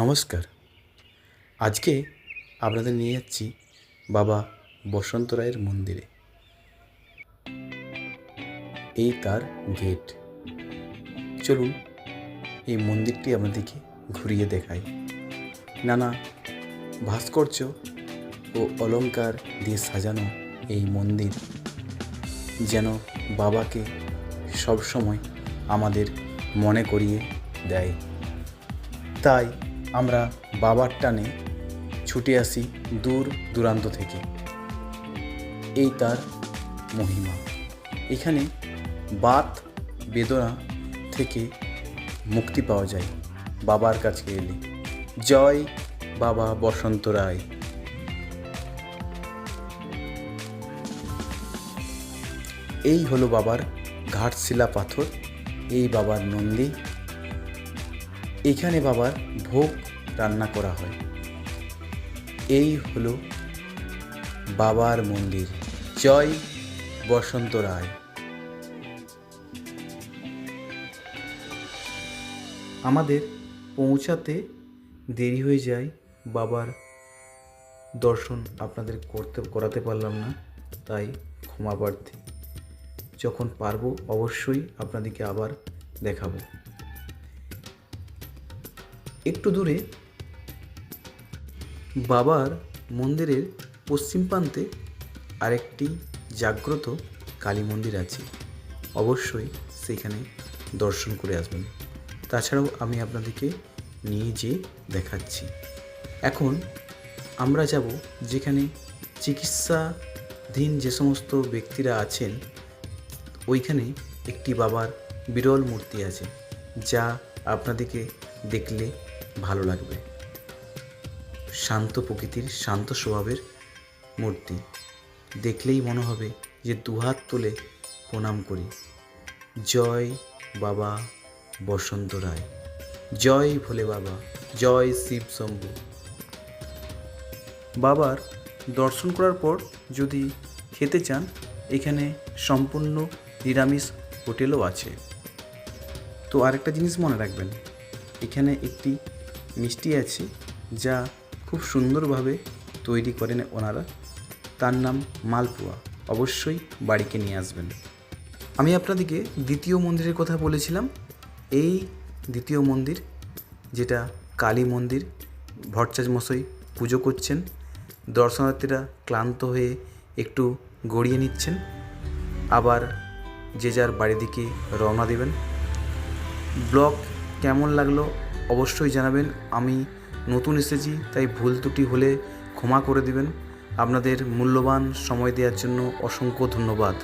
নমস্কার। আজকে আপনাদের নিয়ে যাচ্ছি বাবা বসন্ত রায়ের মন্দিরে। এই তার গেট। চলুন এই মন্দিরটি আপনাদেরকে ঘুরিয়ে দেখাই। নানা ভাস্কর্য ও অলঙ্কার দিয়ে সাজানো এই মন্দির, যেন বাবাকে সবসময় আমাদের মনে করিয়ে দেয়। তাই আমরা বাবার টানে ছুটে আসি দূর দূরান্ত থেকে। এই তার মহিমা। এখানে বাত, বেদনা থেকে মুক্তি পাওয়া যায় বাবার কাছে এলে। জয় বাবা বসন্ত রায়। এই হলো বাবার ঘাটশিলা পাথর, এই বাবার নন্দী। এখানে বাবার ভোগ রান্না করা হয়। এই হলো বাবার মন্দির। জয় বসন্ত রায়। আমাদের পৌঁছাতে দেরি হয়ে যায়। বাবার দর্শন আপনাদের করতে, করাতে পারলাম না, তাই ক্ষমা প্রার্থী। যখন পারব অবশ্যই আপনাদেরকে আবার দেখাবো। একটু দূরে বাবার মন্দিরের পশ্চিম প্রান্তে আরেকটি জাগ্রত কালী মন্দির আছে। অবশ্যই সেখানে দর্শন করে আসবেন। তাছাড়াও আমি আপনাদেরকে নিয়ে যেয়ে দেখাচ্ছি। এখন আমরা যাব যেখানে চিকিৎসাধীন যে সমস্ত ব্যক্তিরা আছেন, ওইখানে একটি বাবার বিরল মূর্তি আছে, যা আপনাদেরকে দেখলে ভালো লাগবে। শান্ত প্রকৃতির, শান্ত স্বভাবের মূর্তি। দেখলেই মনে হবে যে দুহাত তুলে প্রণাম করি। জয় বাবা বসন্ত রায়। জয় ভোলে বাবা, জয় শিব শম্ভু। বাবার দর্শন করার পর যদি খেতে চান, এখানে সম্পূর্ণ নিরামিষ হোটেলও আছে। তো আরেকটা জিনিস মনে রাখবেন, এখানে একটি মিষ্টি আছে যা খুব সুন্দরভাবে তৈরি করেন ওনারা। তার নাম মালপোয়া। অবশ্যই বাড়িকে নিয়ে আসবেন। আমি আপনাদেরকে দ্বিতীয় মন্দিরের কথা বলেছিলাম। এই দ্বিতীয় মন্দির, যেটা কালী মন্দির ভট্টাচ মশাই পুজো করছেন, দর্শনার্থীরা ক্লান্ত হয়ে একটু গড়িয়ে নিচ্ছেন। আবার যে যার বাড়ি দিকে রওনা দেবেন। ব্লগ কেমন লাগল অবশ্যই জানাবেন। আমি নতুন এসেছি, তাই ভুল ত্রুটি হলে ক্ষমা করে দিবেন। আপনাদের মূল্যবান সময় দেওয়ার জন্য অসংখ্য ধন্যবাদ।